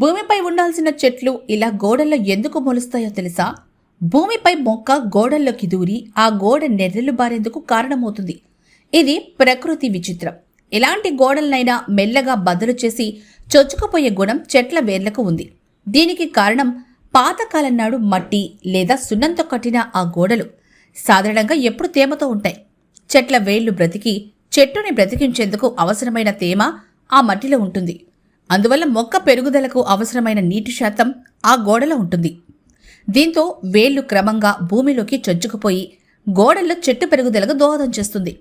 భూమిపై ఉండాల్సిన చెట్లు ఇలా గోడల్లో ఎందుకు మొలుస్తాయో తెలుసా? భూమిపై మొక్క గోడల్లోకి దూరి ఆ గోడ నెర్రెలు బారేందుకు కారణమవుతుంది. ఇది ప్రకృతి విచిత్రం. ఎలాంటి గోడలనైనా మెల్లగా బదులు చేసి చొచ్చుకుపోయే గుణం చెట్ల వేర్లకు ఉంది. దీనికి కారణం పాతకాలం నాడు మట్టి లేదా సున్నంతో కట్టిన ఆ గోడలు. సాధారణంగా ఎప్పుడు తేమతో ఉంటాయి. చెట్ల వేళ్ళు బ్రతికి చెట్టుని బ్రతికించేందుకు అవసరమైన తేమ ఆ మట్టిలో ఉంటుంది. అందువల్ల మొక్క పెరుగుదలకు అవసరమైన నీటి శాతం ఆ గోడలో ఉంటుంది. దీంతో వేళ్ళు క్రమంగా భూమిలోకి చొచ్చుకుపోయి గోడల్లో చెట్టు పెరుగుదలకు దోహదం చేస్తుంది.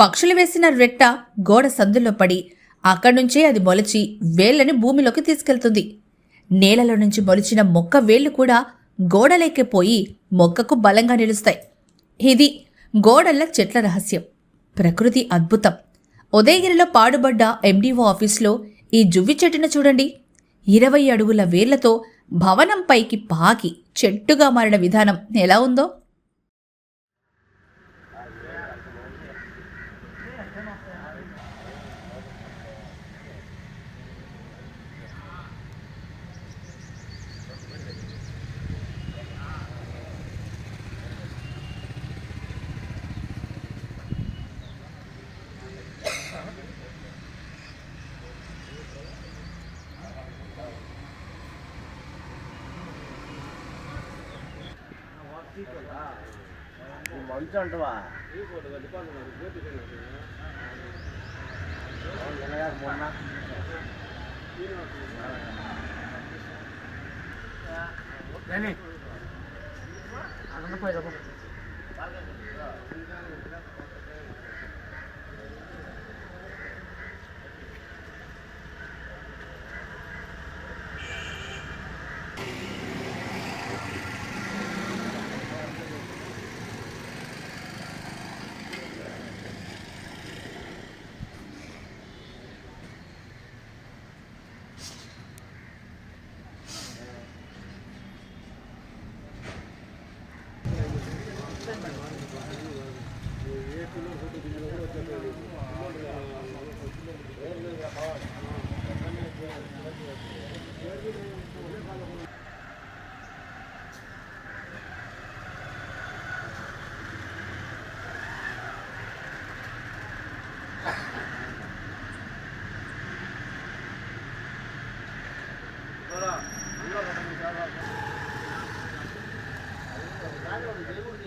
పక్షులు వేసిన రెట్ట గోడ సందులో పడి అక్కడి నుంచే అది మొలిచి వేళ్ళని భూమిలోకి తీసుకెళ్తుంది. నేలలో నుంచి మొలిచిన మొక్క వేళ్ళు కూడా గోడలేకే పోయి మొక్కకు బలంగా నిలుస్తాయి. ఇది గోడల్ల చెట్ల రహస్యం. ప్రకృతి అద్భుతం. ఉదయగిరిలో పాడుబడ్డ ఎండిఓ ఆఫీస్లో ఈ జువ్వి చెట్టును చూడండి. ఇరవై అడుగుల వేర్లతో భవనం పైకి పాకి చెట్టుగా మారిన విధానం ఎలా ఉందో? మంచు అంటవా ఎనగా మొన్న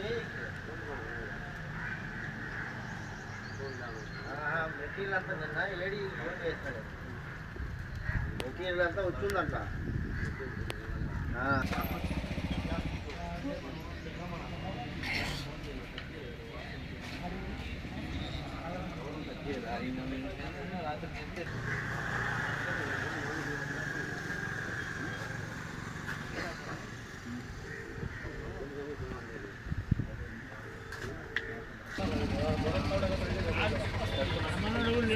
Gracias. అంతా నిన్న ఏడి ఫోన్ చేస్తాడు మెటీరియల్ అంతా వచ్చిందంట ఆ.